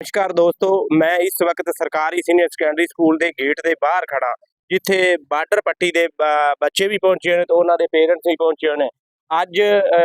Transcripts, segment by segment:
ਨਮਸਕਾਰ ਦੋਸਤੋ, ਮੈਂ ਇਸ ਵਕਤ ਸਰਕਾਰੀ ਸੀਨੀਅਰ ਸੈਕੰਡਰੀ ਸਕੂਲ ਦੇ ਗੇਟ ਦੇ ਬਾਹਰ ਖੜਾ ਜਿੱਥੇ ਬਾਰਡਰ ਪੱਟੀ ਦੇ ਬੱਚੇ ਵੀ ਪਹੁੰਚੇ ਨੇ ਤੇ ਉਹਨਾਂ ਦੇ ਪੇਰੈਂਟਸ ਵੀ ਪਹੁੰਚੇ ਨੇ। ਅੱਜ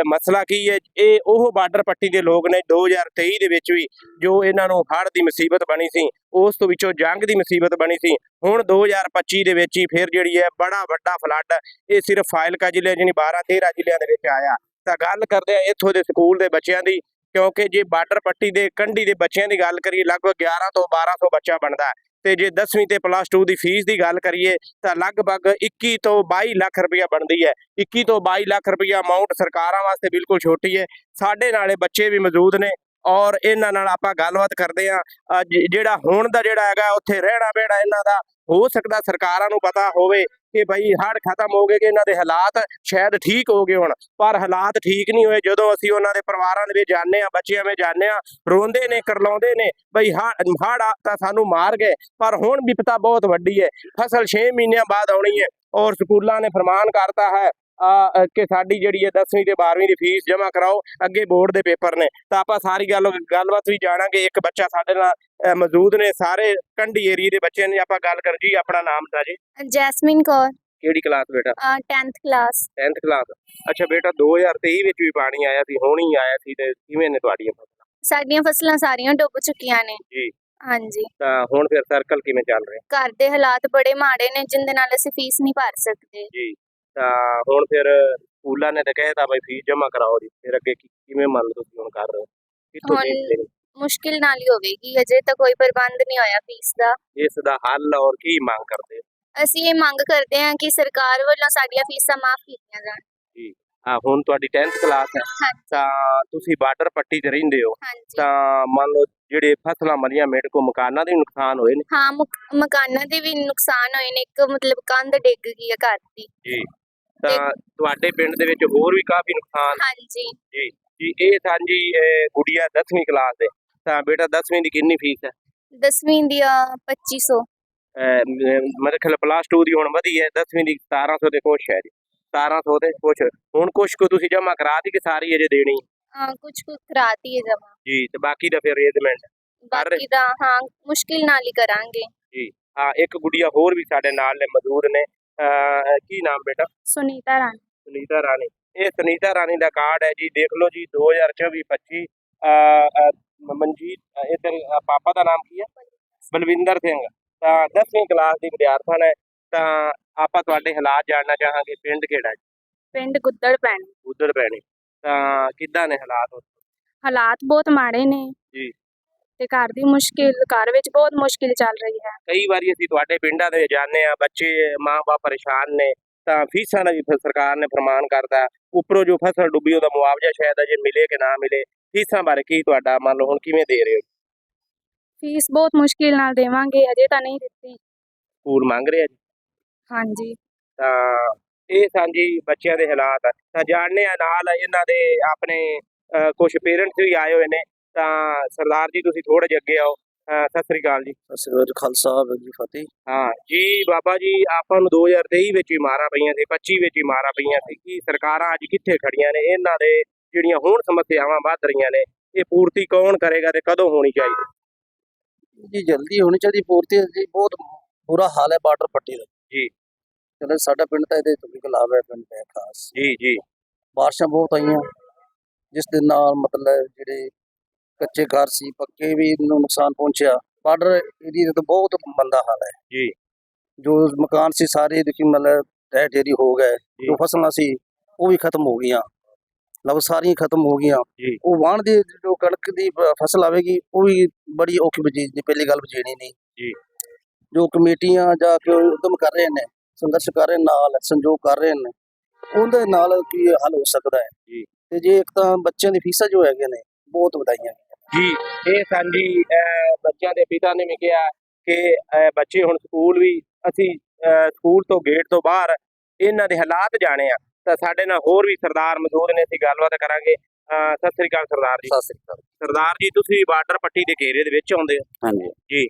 ਮਸਲਾ ਕੀ ਹੈ? ਇਹ ਉਹ ਬਾਰਡਰ ਪੱਟੀ ਦੇ ਲੋਕ ਨੇ 2023 ਦੇ ਵਿੱਚ ਵੀ, ਜੋ ਇਹਨਾਂ ਨੂੰ ਹੜ੍ਹ ਦੀ ਮੁਸੀਬਤ ਬਣੀ ਸੀ, ਉਸ ਤੋਂ ਵਿੱਚੋਂ ਜੰਗ ਦੀ ਮੁਸੀਬਤ ਬਣੀ ਸੀ। ਹੁਣ 2025 ਦੇ ਵਿੱਚ ਹੀ ਫਿਰ ਜਿਹੜੀ ਹੈ, ਬੜਾ ਵੱਡਾ ਫਲੱਡ ਇਹ ਸਿਰਫ ਫਾਇਲਕਾ ਜ਼ਿਲ੍ਹੇ ਜਿਹਨੀ 12 13 ਜ਼ਿਲ੍ਹਿਆਂ ਦੇ ਵਿੱਚ ਆਇਆ। ਤਾਂ ਗੱਲ ਕਰਦੇ ਆ ਇੱਥੋਂ ਦੇ ਸਕੂਲ ਦੇ ਬੱਚਿਆਂ ਦੀ। ਕਿਉਂਕਿ ਜੇ ਬਾਰਡਰ ਪੱਟੀ ਦੇ ਕੰਢੀ ਦੇ ਬੱਚਿਆਂ ਦੀ ਗੱਲ ਕਰੀਏ, ਲਗਭਗ 11 ਤੋਂ 1200 ਬੱਚਾ ਬਣਦਾ ਹੈ। ਤੇ ਜੇ 10ਵੀਂ ਤੇ ਪਲੱਸ 2 ਦੀ ਫੀਸ ਦੀ ਗੱਲ ਕਰੀਏ, ਤਾਂ ਲਗਭਗ 21 ਤੋਂ 22 ਲੱਖ ਰੁਪਇਆ ਬਣਦੀ ਹੈ। 21 ਤੋਂ 22 ਲੱਖ ਰੁਪਇਆ ਅਮਾਉਂਟ ਸਰਕਾਰਾਂ ਵਾਸਤੇ ਬਿਲਕੁਲ ਛੋਟੀ ਹੈ। ਸਾਡੇ ਨਾਲੇ ਬੱਚੇ ਵੀ ਮੌਜੂਦ ਨੇ ਔਰ ਇਹਨਾਂ ਨਾਲ ਆਪਾਂ ਗੱਲਬਾਤ ਕਰਦੇ ਆ ਜਿਹੜਾ ਹੁਣ ਦਾ ਜਿਹੜਾ ਹੈਗਾ, ਉੱਥੇ ਰਹਿਣਾ ਬਹਿਣਾ ਇਹਨਾਂ ਦਾ, ਹੋ ਸਕਦਾ ਸਰਕਾਰਾਂ ਨੂੰ ਪਤਾ ਹੋਵੇ। ਕਿ ਭਾਈ ਹੜ੍ਹ ਖਤਮ ਹੋ ਗਏ ਕਿ ਇਹਨਾਂ ਦੇ ਹਾਲਾਤ ਸ਼ਾਇਦ ਠੀਕ ਹੋ ਗਏ ਹੁਣ, ਪਰ ਹਾਲਾਤ ਠੀਕ ਨਹੀਂ ਹੋਏ ਜਦੋਂ ਅਸੀਂ ਉਹਨਾਂ ਦੇ ਪਰਿਵਾਰਾਂ ਦੇ ਵਿੱਚ ਜਾਂਦੇ ਆ ਬੱਚਿਆਂ ਵਿੱਚ ਜਾਂਦੇ ਆ ਰੋਂਦੇ ਨੇ, ਕਰਲਾਉਂਦੇ ਨੇ, ਬਈ ਹੜ੍ਹ ਹੜ੍ਹ ਆ ਤਾਂ ਸਾਨੂੰ ਮਾਰ ਗਏ, ਪਰ ਹੁਣ ਵਿਪਤਾ ਬਹੁਤ ਵੱਡੀ ਹੈ, ਫਸਲ 6 ਮਹੀਨਿਆਂ ਬਾਅਦ ਆਉਣੀ ਹੈ ਔਰ ਸਕੂਲਾਂ ਨੇ ਫਰਮਾਨ ਕਰਤਾ ਹੈ ਕਿ ਸਾਡੀ ਜਿਹੜੀ ਹੈ 10ਵੀਂ ਤੇ 12ਵੀਂ ਦੀ ਫੀਸ ਜਮ੍ਹਾਂ ਕਰਾਓ ਅੱਗੇ ਬੋਰਡ ਦੇ ਪੇਪਰ ਨੇ। ਤਾਂ ਆਪਾਂ ਸਾਰੀ ਗੱਲ ਗੱਲਬਾਤ ਵੀ ਜਾਣਾਂਗੇ। ਇੱਕ ਬੱਚਾ ਸਾਡੇ ਨਾਲ ਮੌਜੂਦ ਨੇ ਸਾਰੇ ਕੰਢੀ ਏਰੀਏ ਦੇ ਬੱਚਿਆਂ ਨੇ ਆਪਾਂ ਗੱਲ ਕਰ ਜੀ ਆਪਣਾ ਨਾਮ ਦਾ ਜੀ। ਜੈਸਮਿਨ ਕੌਰ। ਕਿਹੜੀ ਕਲਾਸ ਬੇਟਾ? 10th class. 10th class. ਅੱਛਾ ਬੇਟਾ 2023 ਵਿੱਚ ਵੀ ਪਾਣੀ ਆਇਆ ਸੀ ਹੁਣ ਹੀ ਆਇਆ ਸੀ ਤੇ ਕਿਵੇਂ ਨੇ ਤੁਹਾਡੀਆਂ ਫਸਲਾਂ? ਸਾਡੀਆਂ ਫਸਲਾਂ ਸਾਰੀਆਂ ਡੁੱਬ ਚੁੱਕੀਆਂ ਨੇ। ਜੀ। ਹਾਂਜੀ। ਤਾਂ ਹੁਣ ਫਿਰ ਸਰਕਲ ਕਿਵੇਂ ਚੱਲ ਰਿਹਾ? ਘਰ ਦੇ ਹਾਲਾਤ ਬੜੇ ਮਾੜੇ ਨੇ ਜਿੰਦੇ ਨਾਲ ਅਸੀਂ ਫੀਸ ਨਹੀਂ ਭਰ ਸਕਦੇ। ਜੀ। ਤਾਂ ਹੁਣ ਫਿਰ ਸਕੂਲਾਂ ਨੇ ਤਾਂ ਕਹਿਤਾ ਬਈ ਫੀਸ ਜਮ੍ਹਾਂ ਕਰਾਓ ਜੀ। ਫਿਰ ਅੱਗੇ ਕੀ- ਕਿਵੇਂ ਮੰਨ ਲਓ ਤੁਸੀਂ ਹੁਣ ਕਰ ਰਹੇ ਹੋ? ਕਿੱਥੋਂ ਹੁਣ- ਦੇਖਦੇ ਨੇ? ਮੁਸ਼ਕਿਲ ਨਾਲ ਹੀ ਹੋਵੇਗੀ ਅਜੇ ਤਾਂ ਕੋਈ ਪ੍ਰਬੰਧ ਨਹੀਂ ਹੋਇਆ ਫੀਸ ਦਾ। ਇਸ ਦਾ ਹੱਲ ਔਰ ਕੀ ਮੰਗ ਕਰਦੇ? ਹੋ? ਅਸੀਂ ਇਹ ਮੰਗ ਕਰਦੇ ਹਾਂ ਕਿ ਸਰਕਾਰ ਵੱਲੋਂ ਸਾਡੀਆਂ ਫੀਸਾਂ ਮਾਫ ਕੀਤੀਆਂ ਜਾਣ। ਹਾਂ ਹੁਣ ਤੁਹਾਡੀ 10th ਕਲਾਸ ਹੈ। ਹਾਂਜੀ। ਤਾਂ ਤੁਸੀਂ ਬਾਰਡਰ ਪੱਟੀ ਤੇ ਰਹਿੰਦੇ ਹੋ। ਹਾਂਜੀ। ਤਾਂ ਮੰਨ ਲਓ ਜਿਹੜੇ ਫਸਲਾਂ ਮਰੀਆਂ ਮੇਡ ਕੋ ਮਕਾਨਾਂ ਦੇ ਵੀ ਨੁਕਸਾਨ ਹੋਏ ਨੇ। ਹਾਂ ਮੁਕ- ਮਕਾਨਾਂ ਦੇ ਵੀ ਨੁਕਸਾਨ ਹੋਏ ਨੇ। ਇੱਕ ਮਤਲਬ ਕੰਧ ਡਿੱਗ ਗਈ ਹੈ ਘਰ ਦੀ। ਜੀ। ਤਾਂ ਤੁਹਾਡੇ ਪਿੰਡ ਦੇ ਵਿੱਚ ਹੋਰ ਵੀ ਕਾਫੀ ਨੁਕਸਾਨ ਹਾਂਜੀ। ਜੀ ਇਹ ਸਾਂਝੀ ਗੁੜੀਆ 10ਵੀਂ ਕਲਾਸ ਦੇ ਤਾਂ ਬੇਟਾ 10ਵੀਂ ਦੀ ਕਿੰਨੀ ਫੀਸ ਹੈ? 10ਵੀਂ ਦੀ ਆ 2500 ਅਹ, ਮ- ਮੇਰੇ ਖਿਆਲ ਪਲੱਸ 2 ਦੀ ਹੁਣ ਵਧੀ ਹੈ 10ਵੀਂ ਦੀ 1700 ਦੇ ਕੁਛ ਹੈ ਜੀ। 1700 ਦੇ ਕੁਛ। ਹੁਣ ਕੁਛ ਕੁ ਤੁਸੀਂ ਜਮ੍ਹਾਂ ਕਰਾ ਦੀ ਕਿ ਸਾਰੀ ਅਜੇ ਦੇਣੀ? ਕੁਝ ਕੁ ਕਰਾਤੀ ਹੈ ਜਮਾ ਜੀ ਤੇ ਬਾਕੀ ਦਾ ਫਿਰ ਅਰੇਂਜਮੈਂਟ ਬਾਕੀ ਦਾ ਹਾਂ ਮੁਸ਼ਕਿਲ ਨਾਲ ਹੀ ਕਰਾਂਗੇ। ਹਾਂ ਇੱਕ ਗੁੜੀਆ ਹੋਰ ਵੀ ਸਾਡੇ ਨਾਲ ਨੇ ਮਜ਼ਦੂਰ ਨੇ। ਅਹ, ਕੀ ਨਾਮ ਬੇਟਾ? ਸੁਨੀਤਾ ਰਾਣੀ। ਸੁਨੀਤਾ ਰਾਣੀ। ਇਹ ਸੁਨੀਤਾ ਰਾਣੀ ਦਾ ਕਾਰਡ ਹੈ ਜੀ ਦੇਖ ਲਓ ਜੀ 2024 25 ਅਹ, ਅਹ, ਮ- ਮਨਜੀਤ ਅਹ, ਪਾਪਾ ਦਾ ਨਾਮ ਕੀ ਹੈ? ਬਲਵਿੰਦਰ ਸਿੰਘ। ਤਾਂ 10ਵੀਂ ਕਲਾਸ ਦੀ ਵਿਦਿਆਰਥਣ ਹੈ। ਤਾਂ ਆਪਾਂ ਤੁਹਾਡੇ ਹਾਲਾਤ ਜਾਣਨਾ ਚਾਹਾਂਗੇ। ਪਿੰਡ ਕਿਹੜਾ ਹੈ ਪਿੰਡ ਗੁੱਦੜ ਪੈਣ। ਉਧਰ ਪੈਣੇ। ਤਾਂ ਕਿੱਦਾਂ ਨੇ ਹਾਲਾਤ? ਉੱਥੇ? ਹਾਲਾਤ ਬਹੁਤ ਮਾੜੇ ਨੇ। ਜੀ। ਤੇ ਘਰ ਦੀ ਮੁਸ਼ਕਿਲ ਘਰ ਵਿੱਚ ਬਹੁਤ ਮੁਸ਼ਕਿਲ ਚੱਲ ਰਹੀ ਹੈ। ਕਈ ਵਾਰੀ ਅਸੀਂ ਤੁਹਾਡੇ ਪਿੰਡਾਂ ਦੇ ਜਾਂਦੇ ਆ ਬੱਚੇ ਮਾਂ-ਬਾਪ ਪਰੇਸ਼ਾਨ ਨੇ ਤਾਂ ਫੀਸਾਂ ਦਾ ਵੀ ਸਰਕਾਰ ਨੇ ਫਰਮਾਨ ਕਰਤਾ। ਉੱਪਰੋਂ ਜੋ ਫਸਲ ਡੁੱਬੀ ਉਹਦਾ ਮੁਆਵਜ਼ਾ ਸ਼ਾਇਦ ਅਜੇ ਮਿਲੇ ਕਿ ਨਾ ਮਿਲੇ। ਫੀਸਾਂ ਬਾਰੇ ਕੀ ਤੁਹਾਡਾ ਮੰਨ ਲਓ ਹੁਣ ਕਿਵੇਂ ਦੇ ਰਹੇ ਹੋ? ਫੀਸ ਬਹੁਤ ਮੁਸ਼ਕਿਲ ਨਾਲ ਦੇਵਾਂਗੇ ਅਜੇ ਤਾਂ ਨਹੀਂ ਦਿੱਤੀ। ਸਕੂਲ ਮੰਗ ਰਿਹਾ ਜੀ? ਹਾਂਜੀ। ਤਾਂ ਇਹ ਸਾਂਝੀ ਬੱਚਿਆਂ ਦੇ ਹਾਲਾਤ ਆ। ਤਾਂ ਜਾਣਨੇ ਆ ਨਾਲ ਇਹਨਾਂ ਦੇ ਆਪਣੇ ਕੁਝ ਪੇਰੈਂਟਸ ਵੀ ਆਏ ਹੋਏ ਨੇ। ਤਾਂ ਸਰਦਾਰ ਜੀ ਤੁਸੀਂ ਥੋੜੇ ਜਿਹਾ ਅੱਗੇ ਆਓ। ਅਹ ਸਤਿ ਸ੍ਰੀ ਅਕਾਲ ਜੀ। ਸ੍ਰੀ ਖਾਲਸਾ ਵਾਹਿਗੁਰੂ ਜੀ ਫਤਿਹ। ਹਾਂ ਜੀ ਬਾਬਾ ਜੀ ਆਪਾਂ ਨੂੰ 2023 ਵਿੱਚ ਹੀ ਮਾਰਾਂ ਪਈਆਂ ਸੀ 25 ਵਿੱਚ ਹੀ ਮਾਰਾਂ ਪਈਆਂ ਸੀ। ਕਿ ਸਰਕਾਰਾਂ ਅੱਜ ਕਿੱਥੇ ਖੜੀਆਂ ਨੇ? ਇਹਨਾਂ ਦੇ ਜਿਹੜੀਆਂ ਹੁਣ ਸਮੱਸਿਆਵਾਂ ਵੱਧ ਰਹੀਆਂ ਨੇ ਇਹ ਪੂਰਤੀ ਕੌਣ ਕਰੇਗਾ ਤੇ ਕਦੋਂ ਹੋਣੀ ਚਾਹੀਦੀ? ਜੀ ਜਲਦੀ ਹੋਣੀ ਚਾਹੀਦੀ ਪੂਰਤੀ ਜੀ ਬਹੁਤ ਬੁਰਾ ਹਾਲ ਹੈ ਬਾਰਡਰ ਪੱਟੀ ਦਾ। ਜੀ। ਚਲੋ ਸਾਡਾ ਪਿੰਡ ਤਾਂ ਇਹਦੇ ਤੋਂ ਵੀ ਹੈ ਪਿੰਡ ਹੈ ਖਾਸ। ਜੀ ਜੀ। ਬਾਰਿਸ਼ਾਂ ਬਹੁਤ ਆਈਆਂ ਜਿਸ ਦੇ ਨਾਲ ਮਤਲਬ ਜਿਹੜੇ ਕੱਚੇ ਘਰ ਸੀ ਪੱਕੇ ਵੀ ਨੂੰ ਨੁਕਸਾਨ ਪਹੁੰਚਿਆ ਬਾਰਡਰ ਏਰੀਆ ਦਾ ਬਹੁਤ ਮੰਦਾ ਹਾਲ ਹੈ ਜੀ। ਜੋ ਮਕਾਨ ਸੀ ਸਾਰੇ ਦੇਖੀ ਮਤਲਬ ਢਹਿ ਢੇਰੀ ਹੋ ਗਏ ਜੀ। ਫਸਲਾਂ ਸੀ ਉਹ ਵੀ ਖਤਮ ਹੋ ਗਈਆਂ ਲਗ ਸਾਰੀਆਂ ਖਤਮ ਹੋ ਗਈਆਂ। ਉਹ ਵਾਣ ਦੀ ਜੋ ਕਣਕ ਦੀ ਫਸਲ ਆਵੇਗੀ ਉਹ ਵੀ ਬੜੀ ਔਖੀ ਬਜੀ ਦੀ ਪਹਿਲੀ ਗੱਲ ਬਜੇਣੀ ਨਹੀਂ ਜੀ। ਜੋ ਕਮੇਟੀਆਂ ਜਾ ਕੇ ਉਦਮ ਕਰ ਰਹੇ ਨੇ ਸੰਘਰਸ਼ ਕਰ ਰਹੇ ਨਾਲ ਸੰਯੋਗ ਕਰ ਰਹੇ ਨੇ ਉਹਦੇ ਨਾਲ ਕੀ ਹੱਲ ਹੋ ਸਕਦਾ ਹੈ ਜੀ। ਤੇ ਜੇ ਇੱਕ ਤਾਂ ਬੱਚਿਆਂ ਦੀ ਫੀਸਾਂ ਜੋ ਹੈਗੇ ਨੇ ਬਹੁਤ ਵਧਾਈਆਂ ਜੀ ਇਹ ਸਾਂਝੀ ਬੱਚਿਆਂ ਦੇ ਪਿਤਾ ਨੇ ਵੀ ਕਿਹਾ ਕਿ ਬੱਚੇ ਹੁਣ ਸਕੂਲ ਵੀ ਅਸੀਂ ਸਕੂਲ ਤੋਂ ਗੇਟ ਤੋਂ ਬਾਹਰ ਇਹਨਾਂ ਦੇ ਹਾਲਾਤ ਜਾਣੇ ਆ। ਤਾਂ ਸਾਡੇ ਨਾਲ ਹੋਰ ਵੀ ਸਰਦਾਰ ਮੌਜੂਦ ਨੇ ਅਸੀਂ ਗੱਲਬਾਤ ਕਰਾਂਗੇ। ਸਤਿ ਸ੍ਰੀ ਅਕਾਲ ਸਰਦਾਰ ਜੀ। ਸਤਿ ਸ੍ਰੀ ਅਕਾਲ। ਸਰਦਾਰ ਜੀ ਤੁਸੀਂ ਬਾਰਡਰ ਪੱਟੀ ਦੇ ਘੇਰੇ ਦੇ ਵਿੱਚ ਆਉਂਦੇ ਹੋ? ਹਾਂਜੀ।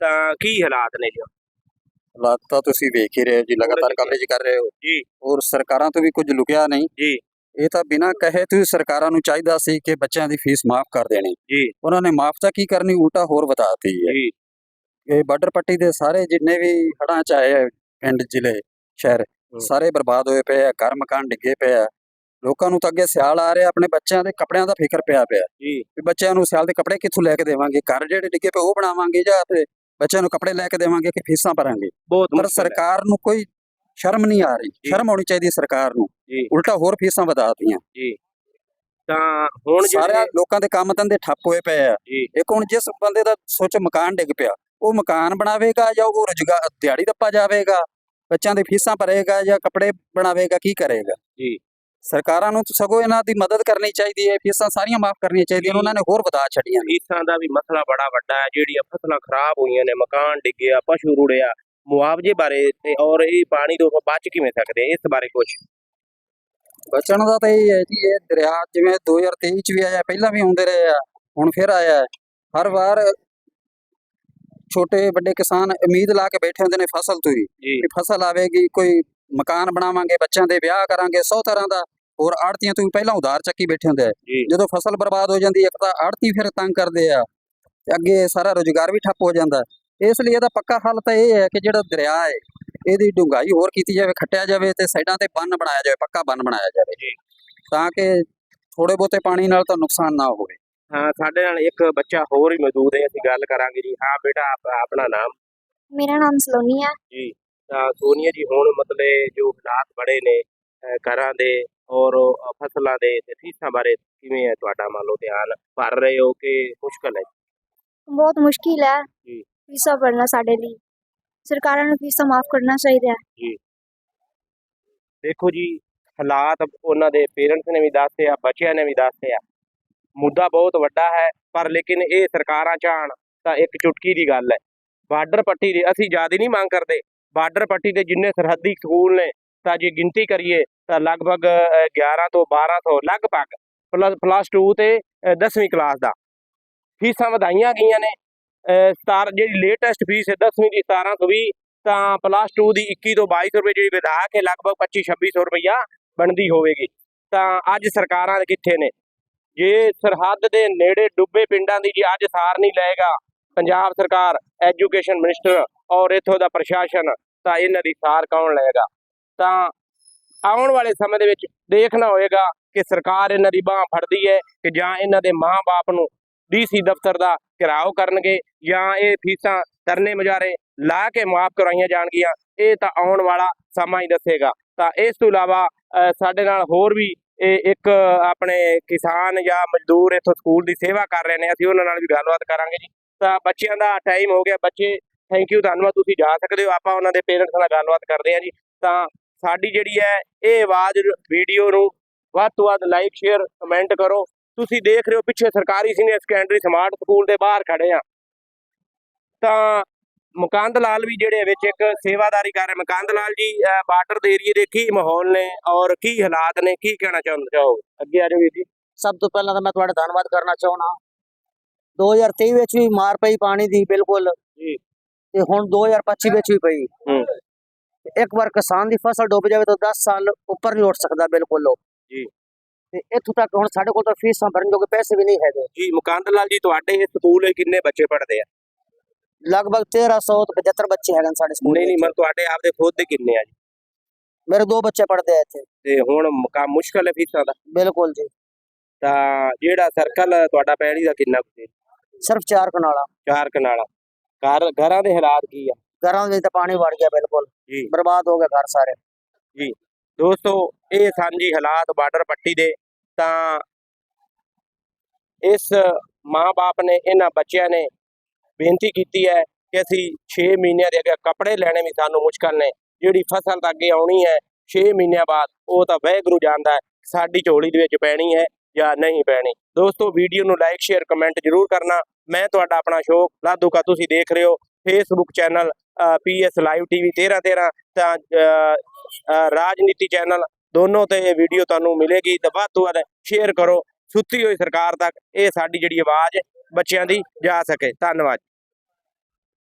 ਤਾਂ ਕੀ ਹਾਲਾਤ ਨੇ ਜੀ? ਹਾਲਾਤ ਤਾਂ ਤੁਸੀਂ ਵੇਖ ਹੀ ਰਹੇ ਹੋ ਜੀ ਲਗਾਤਾਰ। ਕਵਰੇਜ ਕਰ ਰਹੇ ਹੋ। ਜੀ। ਔਰ ਸਰਕਾਰਾਂ ਤੋਂ ਵੀ ਕੁਝ ਲੁਕਿਆ ਨਹੀਂ। ਜੀ। ਇਹ ਤਾਂ ਬਿਨਾਂ ਕਹੇ ਤੁਸੀਂ ਸਰਕਾਰਾਂ ਨੂੰ ਚਾਹੀਦਾ ਸੀ ਕਿ ਬੱਚਿਆਂ ਦੀ ਫੀਸ ਮਾਫ ਕਰ ਦੇਣੀ। ਜੀ। ਉਹਨਾਂ ਨੇ ਮਾਫ ਤਾਂ ਕੀ ਕਰਨੀ ਉਲਟਾ ਹੋਰ ਵਧਾਤੀ ਹੈ। ਜੀ। ਇਹ ਬਾਰਡਰ ਪੱਟੀ ਦੇ ਸਾਰੇ ਜਿੰਨੇ ਵੀ ਹੜ੍ਹਾਂ ਚ ਆਏ ਪਿੰਡ ਜ਼ਿਲ੍ਹੇ ਸ਼ਹਿਰ ਸਾਰੇ ਬਰਬਾਦ ਹੋਏ ਪਏ ਆ ਘਰ ਮਕਾਨ ਡਿੱਗੇ ਪਏ ਆ। ਲੋਕਾਂ ਨੂੰ ਤਾਂ ਅੱਗੇ ਸਿਆਲ ਆ ਰਿਹਾ ਆਪਣੇ ਬੱਚਿਆਂ ਦੇ ਕੱਪੜਿਆਂ ਦਾ ਫਿਕਰ ਪਿਆ ਪਿਆ। ਜੀ। ਵੀ ਬੱਚਿਆਂ ਨੂੰ ਸਿਆਲ ਦੇ ਕੱਪੜੇ ਕਿੱਥੋਂ ਲੈ ਕੇ ਦੇਵਾਂਗੇ? ਘਰ ਜਿਹੜੇ ਡਿੱਗੇ ਪਏ ਉਹ ਬਣਾਵਾਂਗੇ ਜਾਂ ਤੇ ਬੱਚਿਆਂ ਨੂੰ ਕੱਪੜੇ ਲੈ ਕੇ ਦੇਵਾਂਗੇ ਕਿ ਫੀਸਾਂ ਭਰਾਂਗੇ? ਬਹੁਤ ਪਰ। ਸਰਕਾਰ ਨੂੰ ਕੋਈ ਸ਼ਰਮ ਨਹੀਂ ਆ ਰਹੀ ਜੀ। ਸ਼ਰਮ ਆਉਣੀ ਚਾਹੀਦੀ ਸਰਕਾਰ ਨੂੰ ਜੀ। ਉਲਟਾ ਹੋਰ ਫੀਸਾਂ ਵਧਾਤੀਆਂ ਤਾਂ ਹੁਣ ਸਾਰੇ ਜਿਹੜੇ ਲੋਕਾਂ ਦੇ ਕੰਮ ਧੰਦੇ ਠੱਪ ਹੋਏ ਪਏ ਆ ਜੀ। ਇੱਕ ਹੁਣ ਜਿਸ ਬੰਦੇ ਦਾ ਸੋਚ ਮਕਾਨ ਡਿੱਗ ਪਿਆ ਉਹ ਮਕਾਨ ਬਣਾਵੇਗਾ ਜਾਂ ਉਹ ਰੁਜ਼ਗਾਰ ਦਿਹਾੜੀ ਦੱਪਾ ਜਾਵੇਗਾ ਬੱਚਿਆਂ ਦੀ ਫੀਸਾਂ ਭਰੇਗਾ ਜਾਂ ਕੱਪੜੇ ਬਣਾਵੇਗਾ ਕੀ ਕਰੇਗਾ ਜੀ। ਸਰਕਾਰਾਂ ਨੂੰ ਸਗੋਂ ਇਹਨਾਂ ਦੀ ਮਦਦ ਕਰਨੀ ਚਾਹੀਦੀ ਹੈ ਫੀਸਾਂ ਸਾਰੀਆਂ ਮਾਫ ਕਰਨੀਆਂ ਚਾਹੀਦੀਆਂ ਜੀ। ਉਹਨਾਂ ਨੇ ਹੋਰ ਵਧਾ ਛੱਡੀਆਂ। ਫੀਸਾਂ ਦਾ ਵੀ ਮਸਲਾ ਬੜਾ ਵੱਡਾ ਹੈ ਜਿਹੜੀਆਂ ਫਸਲਾਂ ਖਰਾਬ ਹੋਈਆਂ ਨੇ ਮਕਾਨ ਡਿੱਗਿਆ ਪਸ਼ੂ ਰੁੜਿਆ ਮੁਆਵਜ਼ੇ ਬਾਰੇ ਤੇ ਔਰ ਇਹ ਪਾਣੀ ਤੋਂ ਆਪਾਂ ਬਚ ਕਿਵੇਂ ਸਕਦੇ ਹਾਂ? ਇਸ ਬਾਰੇ ਕੁਝ ਬਚਣ ਦਾ ਤਾਂ ਇਹ ਹੈ ਜੀ ਇਹ ਦਰਿਆ ਜਿਵੇਂ 2023 ਚ ਵੀ ਆਇਆ ਪਹਿਲਾਂ ਵੀ ਆਉਂਦੇ ਰਹੇ ਆ ਹੁਣ ਫਿਰ ਆਇਆ। ਹਰ ਵਾਰ ਛੋਟੇ ਵੱਡੇ ਕਿਸਾਨ ਉਮੀਦ ਲਾ ਕੇ ਬੈਠੇ ਹੁੰਦੇ ਨੇ ਫਸਲ ਤੋਂ ਹੀ ਵੀ ਫਸਲ ਆਵੇਗੀ ਕੋਈ ਮਕਾਨ ਬਣਾਵਾਂਗੇ ਬੱਚਿਆਂ ਦੇ ਵਿਆਹ ਕਰਾਂਗੇ ਸੌ ਤਰ੍ਹਾਂ ਦਾ ਹੋਰ ਆੜਤੀਆਂ ਤੋਂ ਪਹਿਲਾਂ ਉਧਾਰ ਚੱਕੀ ਬੈਠੇ ਹੁੰਦੇ ਆ ਜਦੋਂ ਫਸਲ ਬਰਬਾਦ ਹੋ ਜਾਂਦੀ ਹੈ, ਇੱਕ ਤਾਂ ਆੜਤੀ ਫਿਰ ਤੰਗ ਕਰਦੇ ਆ ਤੇ ਅੱਗੇ ਸਾਰਾ ਰੁਜ਼ਗਾਰ ਵੀ ਠੱਪ ਹੋ ਜਾਂਦਾ। ਇਸ ਲਈ ਇਹਦਾ ਪੱਕਾ ਹੱਲ ਤਾਂ ਇਹ ਹੈ ਕਿ ਜਿਹੜਾ ਦਰਿਆ ਹੈ ਇਹਦੀ ਡੂੰਘਾਈ ਹੋਰ ਕੀਤੀ ਜਾਵੇ ਖੱਟਿਆ ਜਾਵੇ ਤੇ ਸਾਈਡਾਂ ਤੇ ਬੰਨ ਬਣਾਇਆ ਜਾਵੇ ਪੱਕਾ ਬੰਨ ਬਣਾਇਆ ਜਾਵੇ ਜੀ। ਤਾਂ ਕਿ ਥੋੜੇ ਬਹੁਤੇ ਪਾਣੀ ਨਾਲ ਤਾਂ ਨੁਕਸਾਨ ਨਾ ਹੋਵੇ। ਹਾਂ ਸਾਡੇ ਨਾਲ ਇੱਕ ਬੱਚਾ ਹੋਰ ਹੀ ਮੌਜੂਦ ਹੈ ਅਸੀਂ ਗੱਲ ਕਰਾਂਗੇ ਜੀ। ਹਾਂ ਬੇਟਾ ਆਪ- ਆਪਣਾ ਨਾਮ? ਮੇਰਾ ਨਾਮ ਸਲੋਨੀ ਹੈ ਤਾਂ ਸੋਨੀਆ ਜੀ ਹੁਣ ਮਤਲਬ ਜੋ ਹਾਲਾਤ ਬੜੇ ਨੇ ਘਰਾਂ ਦੇ ਔਰ ਫਸਲਾਂ ਦੇ ਤੇ ਫੀਸਾਂ ਬਾਰੇ ਕਿਵੇਂ ਹੈ ਤੁਹਾਡਾ ਮੰਨ ਲਓ ਧਿਆਨ? ਭਰ ਰਹੇ ਹੋ ਕਿ ਮੁਸ਼ਕਲ ਹੈ? ਬਹੁਤ ਮੁਸ਼ਕਿਲ ਹੈ। ਜੀ। ਫੀਸਾਂ ਭਰਨਾ ਸਾਡੇ ਲਈ। ਸਰਕਾਰਾਂ ਨੂੰ ਫੀਸਾਂ ਮਾਫ ਕਰਨਾ ਚਾਹੀਦਾ ਹੈ। ਦੇਖੋ ਜੀ ਹਾਲਾਤ ਉਹਨਾਂ ਦੇ ਪੇਰੈਂਟਸ ਨੇ ਵੀ ਦੱਸੇ ਆ ਬੱਚਿਆਂ ਨੇ ਵੀ ਦੱਸੇ ਆ। ਮੁੱਦਾ ਬਹੁਤ ਵੱਡਾ ਹੈ ਪਰ ਲੇਕਿਨ ਇਹ ਸਰਕਾਰਾਂ ਚਾਹਣ ਤਾਂ ਇੱਕ ਚੁਟਕੀ ਦੀ ਗੱਲ ਹੈ। ਬਾਰਡਰ ਪੱਟੀ ਦੇ ਅਸੀਂ ਜ਼ਿਆਦਾ ਨਹੀਂ ਮੰਗ ਕਰਦੇ। ਬਾਰਡਰ ਪੱਟੀ ਦੇ ਜਿੰਨੇ ਸਰਹੱਦੀ ਸਕੂਲ ਨੇ ਤਾਂ ਜੇ ਗਿਣਤੀ ਕਰੀਏ ਤਾਂ ਲਗਭਗ ਅਹ, 11 ਤੋਂ 1200 ਲਗਭਗ ਪਲੱਸ ਪਲੱਸ 2 ਤੇ 10ਵੀਂ ਕਲਾਸ ਦਾ। ਫੀਸਾਂ ਵਧਾਈਆਂ ਗਈਆਂ ਨੇ। ਅਹ, ਸਤਾਰ ਜਿਹੜੀ ਲੇਟੈਸਟ ਫੀਸ ਹੈ 10ਵੀਂ ਦੀ 1720 ਤਾਂ ਪਲੱਸ 2 ਦੀ 21 ਤੋਂ 2200 ਰੁਪਏ ਜਿਹੜੀ ਵਧਾ ਕੇ ਲਗਭਗ 25 2600 ਰੁਪਈਆ ਬਣਦੀ ਹੋਵੇਗੀ। ਤਾਂ ਅੱਜ ਸਰਕਾਰਾਂ ਦੇ ਕਿੱਥੇ ਨੇ? ਜੇ ਸਰਹੱਦ ਦੇ ਨੇੜੇ ਡੁੱਬੇ ਪਿੰਡਾਂ ਦੀ ਜੇ ਅੱਜ ਸਾਰ ਨਹੀਂ ਲਏਗਾ ਪੰਜਾਬ ਸਰਕਾਰ ਐਜੂਕੇਸ਼ਨ ਮਿਨਿਸਟਰ ਔਰ ਇਥੋਂ ਦਾ ਪ੍ਰਸ਼ਾਸਨ ਤਾਂ ਇਹਨਾਂ ਦੀ ਸਾਰ ਕੌਣ ਲਏਗਾ? ਤਾਂ ਆਉਣ ਵਾਲੇ ਸਮੇਂ ਦੇ ਵਿੱਚ ਦੇਖਣਾ ਹੋਏਗਾ ਕਿ ਸਰਕਾਰ ਇਹਨਾਂ ਦੀ ਬਾਹ ਫੜਦੀ ਹੈ ਕਿ ਜਾਂ ਇਹਨਾਂ ਦੇ ਮਾਂ-ਬਾਪ ਨੂੰ ਡੀਸੀ ਦਫ਼ਤਰ ਦਾ ਘਿਰਾਓ ਕਰਨਗੇ ਜਾਂ ਇਹ ਫੀਸਾਂ ਤਰਨੇ ਮੁਜ਼ਾਰੇ ਲਾ ਕੇ ਮਾਫ ਕਰਾਈਆਂ ਜਾਣਗੀਆਂ, ਇਹ ਤਾਂ ਆਉਣ ਵਾਲਾ ਸਮਾਂ ਹੀ ਦੱਸੇਗਾ। ਤਾਂ ਇਸ ਤੋਂ ਇਲਾਵਾ ਸਾਡੇ ਨਾਲ ਹੋਰ ਵੀ ਇਹ ਇੱਕ ਆਪਣੇ ਕਿਸਾਨ ਜਾਂ ਮਜ਼ਦੂਰ ਇੱਥੋਂ ਸਕੂਲ ਦੀ ਸੇਵਾ ਕਰ ਰਹੇ ਨੇ, ਅਸੀਂ ਉਹਨਾਂ ਨਾਲ ਵੀ ਗੱਲਬਾਤ ਕਰਾਂਗੇ ਜੀ। ਤਾਂ ਬੱਚਿਆਂ ਦਾ ਟਾਈਮ ਹੋ ਗਿਆ। ਬੱਚੇ ਥੈਂਕ ਯੂ ਧੰਨਵਾਦ, ਤੁਸੀਂ ਜਾ ਸਕਦੇ ਹੋ। ਆਪਾਂ ਉਹਨਾਂ ਦੇ ਪੇਰੈਂਟਸ ਨਾਲ ਗੱਲਬਾਤ ਕਰਦੇ ਹਾਂ ਜੀ। ਤਾਂ ਸਾਡੀ ਜਿਹੜੀ ਹੈ, ਇਹ ਆਵਾਜ਼ ਵੀਡੀਓ ਨੂੰ ਵੱਧ ਤੋਂ ਵੱਧ ਲਾਈਕ ਸ਼ੇਅਰ ਕਮੈਂਟ ਕਰੋ। ਤੁਸੀਂ ਦੇਖ ਰਹੇ ਹੋ ਪਿੱਛੇ ਸਰਕਾਰੀ ਸੀਨੀਅਰ ਸੈਕੰਡਰੀ ਸਮਾਰਟ ਸਕੂਲ ਦੇ ਬਾਹਰ ਖੜੇ ਆ। ਤਾਂ ਮੁਕੰਦ ਲਾਲ ਵੀ ਜਿਹੜੇ ਵਿੱਚ ਇੱਕ ਸੇਵਾਦਾਰੀ ਕਰ ਰਹੇ। ਮੁਕੰਦ ਲਾਲ ਜੀ ਬਾਰਡਰ ਦੇ ਏਰੀਏ ਦੇ ਕੀ ਮਾਹੌਲ ਨੇ ਔਰ ਕੀ ਹਾਲਾਤ ਨੇ ਕੀ ਕਹਿਣਾ ਚਾਹੁੰਦੇ ਹੋ ਅੱਗੇ ਆ ਜਾਓ ਜੀ। ਸਭ ਤੋਂ ਪਹਿਲਾਂ ਤਾਂ ਮੈਂ ਤੁਹਾਡਾ ਧੰਨਵਾਦ ਕਰਨਾ ਚਾਹੁੰਦਾ। 2023 ਵਿੱਚ ਵੀ ਮਾਰ ਪਈ ਪਾਣੀ ਦੀ ਬਿਲਕੁਲ। ਜੀ। ਤੇ ਹੁਣ 2025 ਵਿੱਚ ਵੀ ਪਈ। ਇੱਕ ਵਾਰ ਕਿਸਾਨ ਦੀ ਫਸਲ ਡੁੱਬ ਜਾਵੇ ਤਾਂ 10 ਸਾਲ ਉੱਪਰ ਨਹੀਂ ਉੱਠ ਸਕਦਾ ਬਿਲਕੁਲ ਉਹ। ਜੀ। ਤੇ ਇੱਥੋਂ ਤੱਕ ਹੁਣ ਸਾਡੇ ਕੋਲ ਤਾਂ ਫੀਸਾਂ ਭਰਨ ਜੋਗੇ ਪੈਸੇ ਵੀ ਨਹੀਂ ਹੈਗੇ। ਜੀ ਮੁਕੰਦ ਲਾਲ ਜੀ ਤੁਹਾਡੇ ਇਹ ਸਕੂਲ ਵਿੱਚ ਕਿੰਨੇ ਬੱਚੇ ਪੜ੍ਹਦੇ ਆ? ਲਗਭਗ 1300 ਤੋਂ 75 ਬੱਚੇ ਹੈਗੇ ਸਾਡੇ ਸਕੂਲ ਨਹੀਂ ਨਹੀਂ। ਮਨ ਤੁਹਾਡੇ ਆਪਦੇ ਖੁਦ ਦੇ ਕਿੰਨੇ ਆ ਜੀ? ਮੇਰੇ ਦੋ ਬੱਚੇ ਪੜ੍ਹਦੇ ਆ ਇੱਥੇ। ਤੇ ਹੁਣ ਮੁਕਾ ਮੁਸ਼ਕਲ ਹੈ ਫੀਸਾਂ ਦਾ? ਬਿਲਕੁਲ ਜੀ। ਤਾਂ ਜਿਹੜਾ ਸਰਕਲ ਤੁਹਾਡਾ ਪੈੜੀ ਦਾ ਕਿੰਨਾ ਕੁ? ਸਿਰਫ ਚਾਰ ਕਨਾਲਾ। ਚਾਰ ਕਨਾਲਾ। ਘਰ ਘਰਾਂ ਦੇ ਹਾਲਾਤ ਕੀ ਆ? ਘਰਾਂ ਵਿੱਚ ਤਾਂ ਪਾਣੀ ਵੜ ਗਿਆ ਬਿਲਕੁਲ। ਜੀ। ਬਰਬਾਦ ਹੋ ਗਏ ਘਰ ਸਾਰੇ। ਦੋਸਤੋ ਇਹ ਜੀ ਹਾਲਾਤ ਬਾਰਡਰ ਪੱਟੀ ਦੇ ਤਾਂ ਇਸ ਮਾਂ-ਬਾਪ ਨੇ ਇਹਨਾਂ ਬੱਚਿਆਂ ਨੇ ਬੇਨਤੀ ਕੀਤੀ ਹੈ ਕਿ ਅਸੀਂ 6 ਮਹੀਨਿਆਂ ਦੇ ਅੱਗੇ ਕੱਪੜੇ ਲੈਣੇ ਵੀ ਸਾਨੂੰ ਮੁਸ਼ਕਲ ਨੇ ਜਿਹੜੀ ਫਸਲ ਤਾਂ ਅੱਗੇ ਆਉਣੀ ਹੈ 6 ਮਹੀਨਿਆਂ ਬਾਅਦ ਉਹ ਤਾਂ ਵਹਿਗੁਰੂ ਜਾਣਦਾ ਹੈ ਸਾਡੀ ਝੋਲੀ ਦੇ ਵਿੱਚ ਪੈਣੀ ਹੈ ਜਾਂ ਨਹੀਂ ਪੈਣੀ। ਦੋਸਤੋ ਵੀਡੀਓ ਨੂੰ ਲਾਈਕ ਸ਼ੇਅਰ ਕਮੈਂਟ ਜ਼ਰੂਰ ਕਰਨਾ। ਮੈਂ ਤੁਹਾਡਾ ਆਪਣਾ ਸ਼ੋਅ ਲਾਧੂਕਾ ਤੁਸੀਂ ਦੇਖ ਰਹੇ ਹੋ Facebook channel PS live TV 13 13 ਤਾਂ ਅ, ਰਾਜਨੀਤੀ ਚੈਨਲ ਦੋਨੋਂ ਤੇ ਇਹ ਵੀਡੀਓ ਤੁਹਾਨੂੰ ਮਿਲੇਗੀ ਤਾਂ ਵੱਧ ਤੋਂ ਵੱਧ ਸ਼ੇਅਰ ਕਰੋ। ਸੁੱਤੀ ਹੋਈ ਸਰਕਾਰ ਤੱਕ ਇਹ ਸਾਡੀ ਜਿਹੜੀ ਆਵਾਜ਼ ਬੱਚਿਆਂ ਦੀ ਜਾ ਸਕੇ। ਧੰਨਵਾਦ